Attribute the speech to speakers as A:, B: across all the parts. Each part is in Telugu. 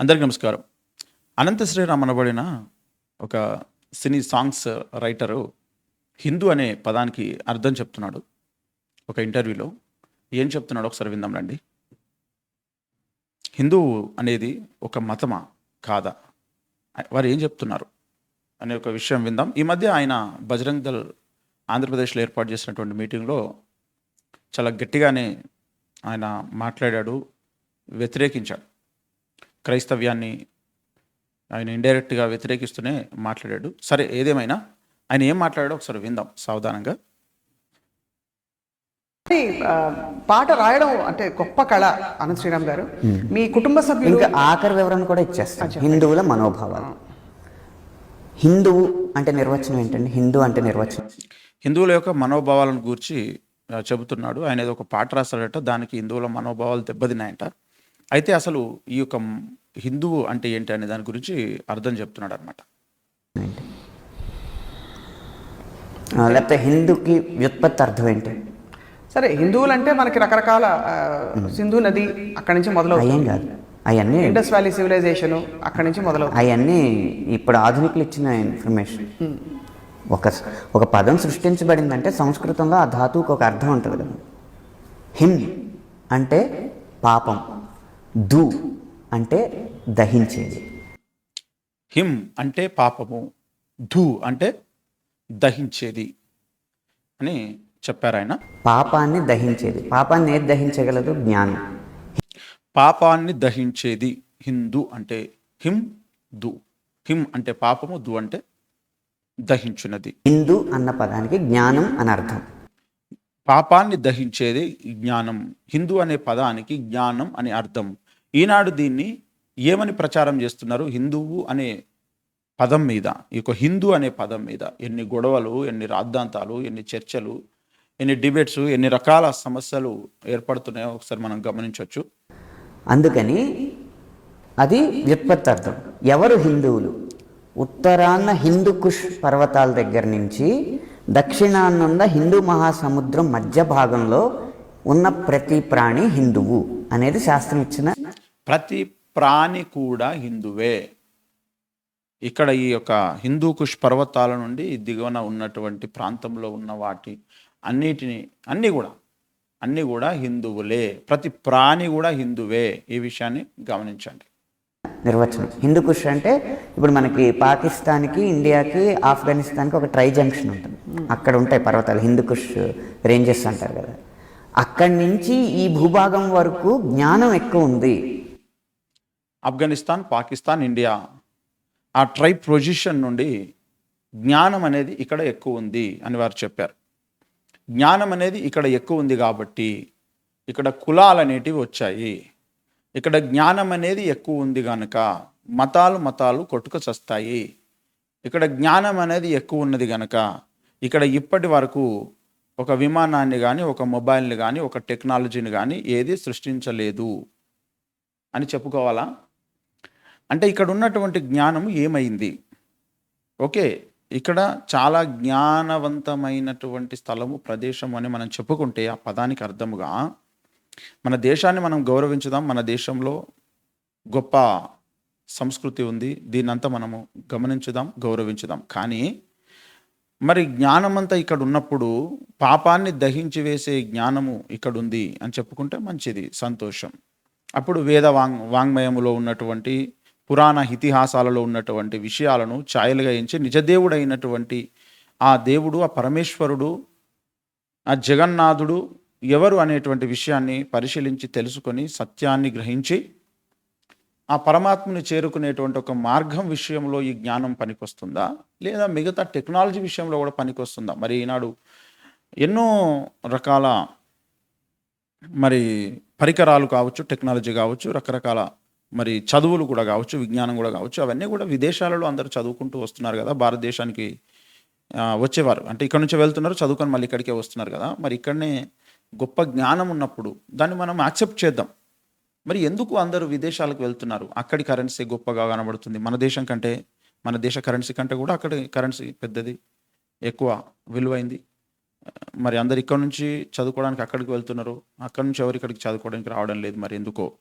A: అందరికీ నమస్కారం. అనంత శ్రీరామ్ అనబడిన ఒక సినీ సాంగ్స్ రైటరు హిందూ అనే పదానికి అర్థం చెప్తున్నాడు ఒక ఇంటర్వ్యూలో. ఏం చెప్తున్నాడో ఒకసారి విందాం రండి. హిందూ అనేది ఒక మతమా? కాదా? వారు ఏం చెప్తున్నారు? అనే ఒక విషయం విందాం. ఈ మధ్య ఆయన బజరంగ్ దళ్ ఆంధ్రప్రదేశ్లో ఏర్పాటు చేసినటువంటి మీటింగ్లో చాలా గట్టిగానే ఆయన మాట్లాడాడు వ్యతిరేకించాడు. క్రైస్తవ్యాన్ని ఆయన ఇండైరెక్ట్గా వ్యతిరేకిస్తూనే మాట్లాడాడు. సరే ఏదేమైనా ఆయన ఏం మాట్లాడాడో ఒకసారి విందాం సావధానంగా.
B: పాట రాయడం అంటే గొప్ప కళ అనంత శ్రీరామ్ గారు. మీ కుటుంబ సభ్యులు
C: ఇంకా ఆఖరి వివరణ కూడా ఇచ్చేస్తాం. హిందువుల మనోభావాలు. హిందువు అంటే నిర్వచనం ఏంటండి? హిందూ అంటే నిర్వచనం.
A: హిందువుల యొక్క మనోభావాలను గూర్చి చెబుతున్నాడు. ఆయన ఏదో ఒక పాట రాస్తాడట దానికి హిందువుల మనోభావాలు దెబ్బతిన్నాయంట. అయితే అసలు ఈ యొక్క హిందువు అంటే ఏంటి అనే దాని గురించి అర్థం చెప్తున్నాడు అనమాట
C: లేకపోతే హిందూకి వ్యుత్పత్తి అర్థం ఏంటి?
B: సరే హిందువులు అంటే మనకి రకరకాల సింధు నది అక్కడి నుంచి
C: అయ్యేం
B: మొదలవుతుంది
C: కాదు. అవన్నీ
B: ఇండస్ వ్యాలీ సివిలైజేషన్ అక్కడి నుంచి మొదలవుతుంది.
C: అవన్నీ ఇప్పుడు ఆధునికులు ఇచ్చిన ఇన్ఫర్మేషన్. ఒక ఒక పదం సృష్టించబడిందంటే సంస్కృతంలో ఆ ధాతువుకి ఒక అర్థం ఉంటుంది కదా. హిం అంటే పాపం. దు అంటే దహించేది.
A: హిం అంటే పాపము ధూ అంటే దహించేది అని చెప్పారు ఆయన.
C: పాపాన్ని దహించేది. పాపాన్ని ఏది దహించగలదు? జ్ఞానం.
A: పాపాన్ని దహించేది హిందూ అంటే హిం దు. హిం అంటే పాపము దు అంటే దహించున్నది.
C: హిందూ అన్న పదానికి జ్ఞానం అని అర్థం.
A: పాపాన్ని దహించేది జ్ఞానం. హిందూ అనే పదానికి జ్ఞానం అని అర్థం. ఈనాడు దీన్ని ఏమని ప్రచారం చేస్తున్నారు? హిందువు అనే పదం మీద ఈ యొక్క హిందూ అనే పదం మీద ఎన్ని గొడవలు ఎన్ని రాద్ధాంతాలు ఎన్ని చర్చలు ఎన్ని డిబేట్స్ ఎన్ని రకాల సమస్యలు ఏర్పడుతున్నాయో ఒకసారి మనం గమనించవచ్చు.
C: అందుకని అది వ్యుత్పత్తి అర్థం ఎవరు హిందువులు? ఉత్తరాన్న హిందుకుష్ పర్వతాల దగ్గర నుంచి దక్షిణాన్నున్న హిందూ మహాసముద్రం మధ్య భాగంలో ఉన్న ప్రతి ప్రాణి హిందువు అనేది శాస్త్రం ఇచ్చిన
A: ప్రతి ప్రాణి కూడా హిందువే. ఇక్కడ ఈ యొక్క హిందూ కుష్ పర్వతాల నుండి దిగువన ఉన్నటువంటి ప్రాంతంలో ఉన్న వాటి అన్నిటిని అన్నీ కూడా అన్నీ కూడా హిందువులే. ప్రతి ప్రాణి కూడా హిందువే. ఈ విషయాన్ని గమనించండి.
C: నిర్వచనం. హిందూ కుష్ అంటే ఇప్పుడు మనకి పాకిస్తాన్కి ఇండియాకి ఆఫ్ఘనిస్తాన్కి ఒక ట్రై జంక్షన్ ఉంటుంది. అక్కడ ఉంటాయి పర్వతాలు. హిందూ కుష్ రేంజెస్ అంటారు కదా. అక్కడి నుంచి ఈ భూభాగం వరకు జ్ఞానం ఎక్కువ ఉంది.
A: ఆఫ్ఘనిస్తాన్ పాకిస్తాన్ ఇండియా. ఆ ట్రైబ్ పొజిషన్ నుండి జ్ఞానం అనేది ఇక్కడ ఎక్కువ ఉంది అని వారు చెప్పారు. జ్ఞానం అనేది ఇక్కడ ఎక్కువ ఉంది కాబట్టి ఇక్కడ కులాలు అనేటివి వచ్చాయి. ఇక్కడ జ్ఞానం అనేది ఎక్కువ ఉంది కనుక మతాలు మతాలు కొట్టుక చస్తాయి. ఇక్కడ జ్ఞానం అనేది ఎక్కువ ఉన్నది కనుక ఇక్కడ ఇప్పటి వరకు ఒక విమానాన్ని కానీ ఒక మొబైల్ని కానీ ఒక టెక్నాలజీని కానీ ఏది సృష్టించలేదు అని చెప్పుకోవాలా? అంటే ఇక్కడ ఉన్నటువంటి జ్ఞానం ఏమైంది? ఓకే ఇక్కడ చాలా జ్ఞానవంతమైనటువంటి స్థలము ప్రదేశం అని మనం చెప్పుకుంటే ఆ పదానికి అర్థముగా మన దేశాన్ని మనం గౌరవించుదాం. మన దేశంలో గొప్ప సంస్కృతి ఉంది. దీన్నంతా మనము గమనించుదాం గౌరవించుదాం. కానీ మరి జ్ఞానమంతా ఇక్కడ ఉన్నప్పుడు పాపాన్ని దహించి వేసే జ్ఞానము ఇక్కడ ఉంది అని చెప్పుకుంటే మంచిది సంతోషం. అప్పుడు వేద వాంగ్ వాంగ్మయములో ఉన్నటువంటి పురాణ ఇతిహాసాలలో ఉన్నటువంటి విషయాలను ఛాయలుగా ఎంచి నిజదేవుడైనటువంటి ఆ దేవుడు ఆ పరమేశ్వరుడు ఆ జగన్నాథుడు ఎవరు అనేటువంటి విషయాన్ని పరిశీలించి తెలుసుకొని సత్యాన్ని గ్రహించి ఆ పరమాత్మని చేరుకునేటువంటి ఒక మార్గం విషయంలో ఈ జ్ఞానం పనికొస్తుందా? లేదా మిగతా టెక్నాలజీ విషయంలో కూడా పనికొస్తుందా? మరి ఈనాడు ఎన్నో రకాల మరి పరికరాలు కావచ్చు టెక్నాలజీ కావచ్చు రకరకాల మరి చదువులు కూడా కావచ్చు విజ్ఞానం కూడా కావచ్చు అవన్నీ కూడా విదేశాలలో అందరూ చదువుకుంటూ వస్తున్నారు కదా భారతదేశానికి వచ్చేవారు. అంటే ఇక్కడ నుంచి వెళ్తున్నారు చదువుకొని మళ్ళీ ఇక్కడికే వస్తున్నారు కదా. మరి ఇక్కడనే గొప్ప జ్ఞానం ఉన్నప్పుడు దాన్ని మనం యాక్సెప్ట్ చేద్దాం. మరి ఎందుకు అందరూ విదేశాలకు వెళ్తున్నారు? అక్కడి కరెన్సీ గొప్పగా కనబడుతుంది. మన దేశం కంటే మన దేశ కరెన్సీ కంటే కూడా అక్కడి కరెన్సీ పెద్దది ఎక్కువ విలువైంది. మరి అందరు ఇక్కడ నుంచి చదువుకోవడానికి అక్కడికి వెళ్తున్నారు. అక్కడి నుంచి ఎవరు ఇక్కడికి చదువుకోవడానికి రావడం లేదు మరి ఎందుకో.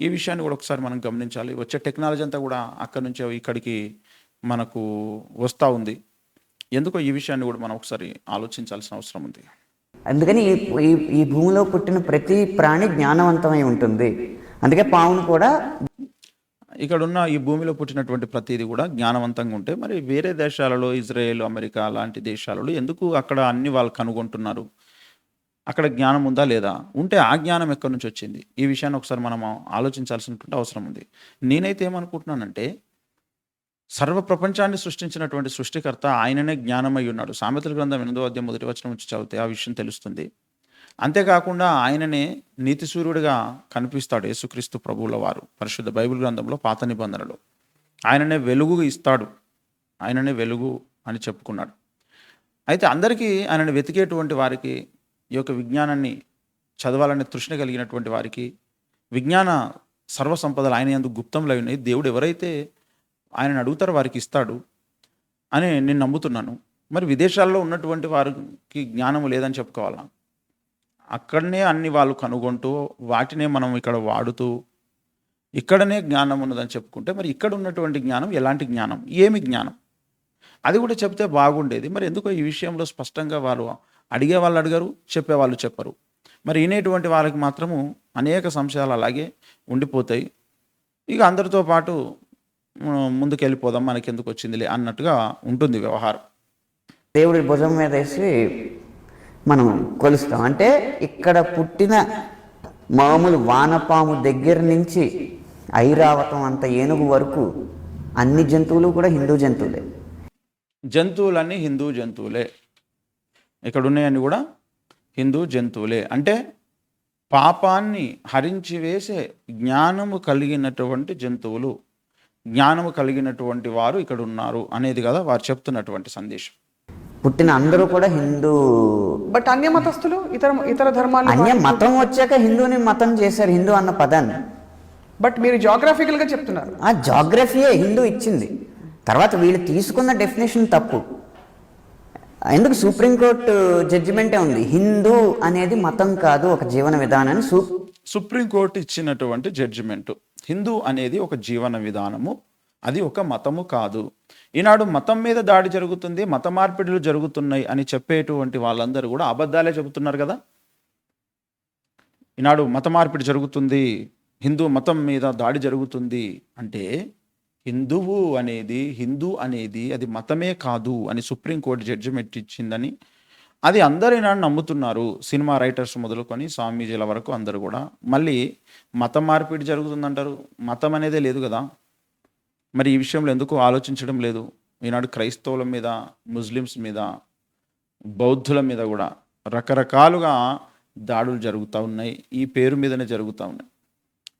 A: ఈ విషయాన్ని కూడా ఒకసారి మనం గమనించాలి. వచ్చే టెక్నాలజీ అంతా కూడా అక్కడి నుంచే ఇక్కడికి మనకు వస్తూ ఉంది. ఎందుకో ఈ విషయాన్ని కూడా మనం ఒకసారి ఆలోచించాల్సిన అవసరం ఉంది.
C: అందుకని ఈ ఈ- భూమిలో పుట్టిన ప్రతి ప్రాణి జ్ఞానవంతమై ఉంటుంది. అందుకే పావును కూడా
A: ఇక్కడ ఉన్న ఈ భూమిలో పుట్టినటువంటి ప్రతిదీ కూడా జ్ఞానవంతంగా ఉంటే మరి వేరే దేశాలలో ఇజ్రాయెల్ అమెరికా లాంటి దేశాలలో ఎందుకు అక్కడ అన్ని వాళ్ళు కనుగొంటున్నారు? అక్కడ జ్ఞానం ఉందా లేదా? ఉంటే ఆ జ్ఞానం ఎక్కడి నుంచి వచ్చింది? ఈ విషయాన్ని ఒకసారి మనం ఆలోచించాల్సినటువంటి అవసరం ఉంది. నేనైతే ఏమనుకుంటున్నానంటే సర్వ ప్రపంచాన్ని సృష్టించినటువంటి సృష్టికర్త ఆయననే జ్ఞానమై ఉన్నాడు. సామెతల గ్రంథం ఎనిమిదో అధ్యాయం మొదటి వచనం నుంచి చదివితే ఆ విషయం తెలుస్తుంది. అంతేకాకుండా ఆయననే నీతి సూర్యుడిగా కనిపిస్తాడు యేసుక్రీస్తు ప్రభువుల వారు పరిశుద్ధ బైబిల్ గ్రంథంలో పాత నిబంధనలు. ఆయననే వెలుగు ఇస్తాడు. ఆయననే వెలుగు అని చెప్పుకున్నాడు. అయితే అందరికీ ఆయనను వెతికేటువంటి వారికి ఈ యొక్క విజ్ఞానాన్ని చదవాలనే తృష్ణ కలిగినటువంటి వారికి విజ్ఞాన సర్వ సంపదలు ఆయన ఎందుకు గుప్తంలో ఉన్నాయి. దేవుడు ఎవరైతే ఆయనను అడుగుతారో వారికి ఇస్తాడు అని నేను నమ్ముతున్నాను. మరి విదేశాల్లో ఉన్నటువంటి వారికి జ్ఞానం లేదని చెప్పుకోవాలా? అక్కడనే అన్ని వాళ్ళు కనుగొంటూ వాటినే మనం ఇక్కడ వాడుతూ ఇక్కడనే జ్ఞానం ఉన్నదని చెప్పుకుంటే మరి ఇక్కడ ఉన్నటువంటి జ్ఞానం ఎలాంటి జ్ఞానం? ఏమి జ్ఞానం? అది కూడా చెప్తే బాగుండేది. మరి ఎందుకో ఈ విషయంలో స్పష్టంగా వారు అడిగే వాళ్ళు అడిగారు చెప్పేవాళ్ళు చెప్పరు. మరి వినేటువంటి వాళ్ళకి మాత్రము అనేక సంశయాలు అలాగే ఉండిపోతాయి. ఇక అందరితో పాటు ముందుకు వెళ్ళిపోదాం మనకి ఎందుకు వచ్చిందిలే అన్నట్టుగా ఉంటుంది వ్యవహారం.
C: దేవుడి భుజం మీద వేసి మనం కొలుస్తాం. అంటే ఇక్కడ పుట్టిన మామూలు వానపాము దగ్గర నుంచి ఐరావతం అంత ఏనుగు వరకు అన్ని జంతువులు కూడా హిందూ జంతువులే.
A: జంతువులన్నీ హిందూ జంతువులే. ఇక్కడ ఉన్నాయన్నీ కూడా హిందూ జంతువులే. అంటే పాపాన్ని హరించి వేసే జ్ఞానము కలిగినటువంటి జంతువులు జ్ఞానము కలిగినటువంటి వారు ఇక్కడ ఉన్నారు అనేది కదా వారు చెప్తున్నటువంటి సందేశం.
C: పుట్టిన అందరూ కూడా హిందూ.
B: బట్ అన్య మతస్థులు ఇతర ఇతర ధర్మాలు
C: అన్య మతం వచ్చాక హిందూని మతం చేశారు హిందూ అన్న పదాన్ని
B: బట్ మీరు జాగ్రఫికల్గా చెప్తున్నారు.
C: ఆ జాగ్రఫీయే హిందూ ఇచ్చింది. తర్వాత వీళ్ళు తీసుకున్న డెఫినేషన్ తప్పు. ఎందుకు సుప్రీంకోర్టు జడ్జిమెంటే ఉంది? హిందూ అనేది మతం కాదు ఒక జీవన విధానాన్ని
A: సుప్రీంకోర్టు ఇచ్చినటువంటి జడ్జిమెంట్ హిందూ అనేది ఒక జీవన విధానము అది ఒక మతము కాదు. ఈనాడు మతం మీద దాడి జరుగుతుంది మత మార్పిడులు జరుగుతున్నాయి అని చెప్పేటువంటి వాళ్ళందరూ కూడా అబద్ధాలే చెబుతున్నారు కదా. ఈనాడు మత మార్పిడి జరుగుతుంది హిందూ మతం మీద దాడి జరుగుతుంది అంటే హిందువు అనేది హిందూ అనేది అది మతమే కాదు అని సుప్రీంకోర్టు జడ్జిమెంట్ ఇచ్చిందని అది అందరూ ఈనాడు నమ్ముతున్నారు సినిమా రైటర్స్ మొదలుకొని స్వామీజీల వరకు అందరూ కూడా. మళ్ళీ మత మార్పిడి జరుగుతుందంటారు? మతం అనేదే లేదు కదా. మరి ఈ విషయంలో ఎందుకు ఆలోచించడం లేదు? ఈనాడు క్రైస్తవుల మీద ముస్లిమ్స్ మీద బౌద్ధుల మీద కూడా రకరకాలుగా దాడులు జరుగుతూ ఉన్నాయి. ఈ పేరు మీదనే జరుగుతూ ఉన్నాయి.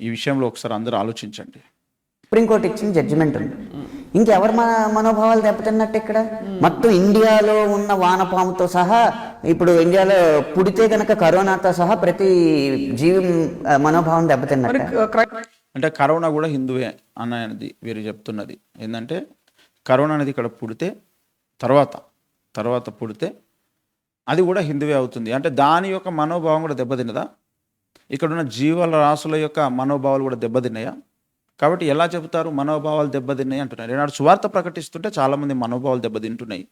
A: ఈ విషయంలో ఒకసారి అందరూ ఆలోచించండి.
C: సుప్రీంకోర్టు ఇచ్చిన జడ్జిమెంట్ ఉంది. ఇంకెవరు మన మనోభావాలు దెబ్బతిన్నట్టు ఇక్కడ? మొత్తం ఇండియాలో ఉన్న వానపాముతో సహా ఇప్పుడు ఇండియాలో పుడితే గనక కరోనాతో సహా ప్రతి జీవి మనోభావం దెబ్బతిన్నట్టు.
A: అంటే కరోనా కూడా హిందువే అన్నది వీరు చెప్తున్నది. ఏంటంటే కరోనా అనేది ఇక్కడ పుడితే తర్వాత తర్వాత పుడితే అది కూడా హిందువే అవుతుంది. అంటే దాని యొక్క మనోభావం కూడా దెబ్బతిన్నదా? ఇక్కడ ఉన్న జీవాల రాసుల యొక్క మనోభావాలు కూడా దెబ్బతిన్నాయా? కాబట్టి ఎలా చెబుతారు? మనోభావాలు దెబ్బతిన్నాయి అంటున్నారు. ఈనాడు సువార్త ప్రకటిస్తుంటే చాలామంది మనోభావాలు దెబ్బతింటున్నాయి.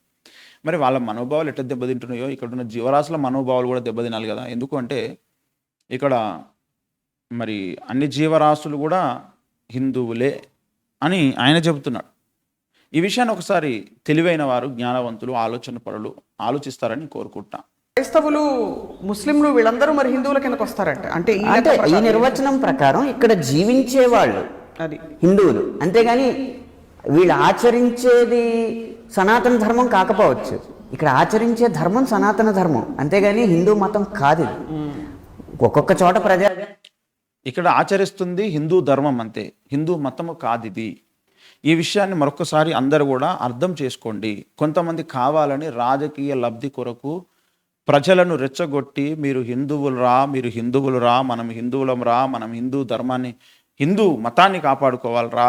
A: మరి వాళ్ళ మనోభావాలు ఎట్లా దెబ్బతింటున్నాయో ఇక్కడ ఉన్న జీవరాశుల మనోభావాలు కూడా దెబ్బతినాలి కదా. ఎందుకు అంటే ఇక్కడ మరి అన్ని జీవరాశులు కూడా హిందువులే అని ఆయన చెబుతున్నాడు. ఈ విషయాన్ని ఒకసారి తెలివైన వారు జ్ఞానవంతులు ఆలోచన పరులు ఆలోచిస్తారని కోరుకుంటున్నా.
B: క్రైస్తవులు ముస్లింలు వీళ్ళందరూ మరి హిందువుల కిందకు వస్తారంట. అంటే ఈ.
C: నిర్వచనం ప్రకారం ఇక్కడ జీవించే వాళ్ళు
B: అది.
C: హిందువులు. అంతేగాని వీళ్ళు ఆచరించేది సనాతన ధర్మం కాకపోవచ్చు. ఇక్కడ ఆచరించే ధర్మం సనాతన ధర్మం. అంతేగాని హిందూ మతం కాదు. ఒక్కొక్క చోట ప్రజా
A: ఇక్కడ ఆచరిస్తుంది హిందూ ధర్మం అంతే. హిందూ మతము కాదు ఇది. ఈ విషయాన్ని మరొకసారి అందరూ కూడా అర్థం చేసుకోండి. కొంతమంది కావాలని రాజకీయ లబ్ధి కొరకు ప్రజలను రెచ్చగొట్టి మీరు హిందువులు రా మీరు హిందువులు రా మనం హిందువులం రా మనం హిందూ ధర్మాన్ని హిందూ మతాన్ని కాపాడుకోవాలరా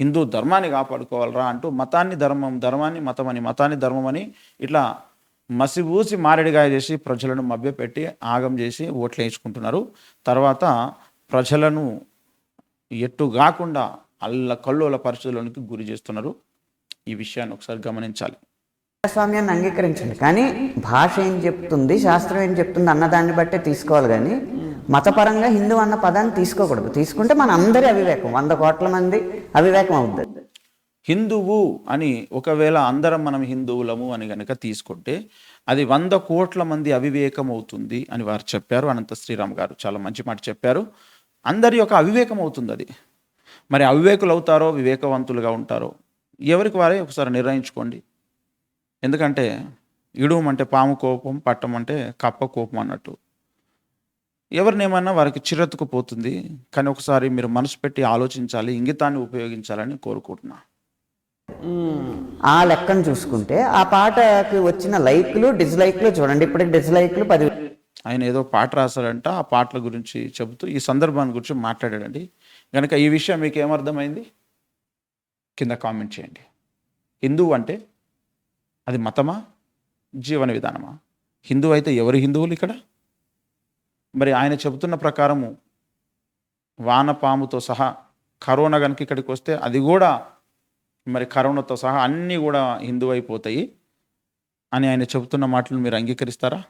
A: హిందూ ధర్మాన్ని కాపాడుకోవాలరా అంటూ మతాన్ని ధర్మం ధర్మాన్ని మతం అని మతాన్ని ధర్మం అని ఇట్లా మసిబూసి మారేడుగాయ చేసి ప్రజలను మభ్యపెట్టి ఆగం చేసి ఓట్లు వేయించుకుంటున్నారు. తర్వాత ప్రజలను ఎట్టు కాకుండా అల్ల కల్లోల పరిస్థితుల్లోనికి గురి చేస్తున్నారు. ఈ విషయాన్ని ఒకసారి గమనించాలి.
C: ప్రజాస్వామ్యాన్ని అంగీకరించండి. కానీ భాష ఏం చెప్తుంది శాస్త్రం ఏం చెప్తుంది అన్నదాన్ని బట్టే తీసుకోవాలి. కానీ మతపరంగా హిందూ అన్న పదాన్ని తీసుకోకూడదు. తీసుకుంటే మన అందరి అవివేకం. వంద కోట్ల మంది అవివేకం అవుతుంది
A: హిందువు అని ఒకవేళ అందరం మనం హిందువులము అని కనుక తీసుకుంటే అది వంద కోట్ల మంది అవివేకం అవుతుంది అని వారు చెప్పారు. అనంత శ్రీరామ్ గారు చాలా మంచి మాట చెప్పారు. అందరి యొక్క అవివేకం అవుతుంది అది. మరి అవివేకులు అవుతారో వివేకవంతులుగా ఉంటారో ఎవరికి వారే ఒకసారి నిర్ణయించుకోండి. ఎందుకంటే ఇడుమంటే పాము కోపం పట్టం అంటే కప్ప కోపం అన్నట్టు. ఎవరినేమన్నా వారికి చిరెత్తుకుపోతుంది కానీ ఒకసారి మీరు మనసు పెట్టి ఆలోచించాలి ఇంగితాన్ని ఉపయోగించాలని కోరుకుంటున్నా.
C: ఆ లెక్కను చూసుకుంటే ఆ పాటకి వచ్చిన లైక్లు డిస్లైక్లు చూడండి. ఇప్పటికి డిస్లైక్లు పది
A: ఆయన ఏదో పాట రాశారంట ఆ పాటల గురించి చెబుతూ ఈ సందర్భాన్ని గురించి మాట్లాడాడండి. కనుక ఈ విషయం మీకు ఏమర్థమైంది? కింద కామెంట్ చేయండి. హిందువు అంటే అది మతమా? జీవన విధానమా? హిందువు అయితే ఎవరు హిందువులు ఇక్కడ? మరి ఆయన చెబుతున్న ప్రకారము వానపాముతో సహా కరోనా కనుక ఇక్కడికి వస్తే అది కూడా మరి కరోనాతో సహా అన్నీ కూడా హిందువు అయిపోతాయి అని ఆయన చెబుతున్న మాటలు మీరు అంగీకరిస్తారా?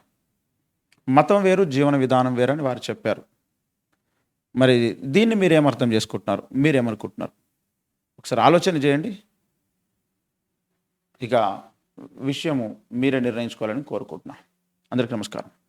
A: మతం వేరు జీవన విధానం వేరు అని వారు చెప్పారు. మరి దీన్ని మీరేమర్థం చేసుకుంటున్నారు? మీరేమనుకుంటున్నారు? ఒకసారి ఆలోచన చేయండి. ఇక విషయము మీరే నిర్ణయించుకోవాలని కోరుకుంటున్నాను అందరికీ నమస్కారం.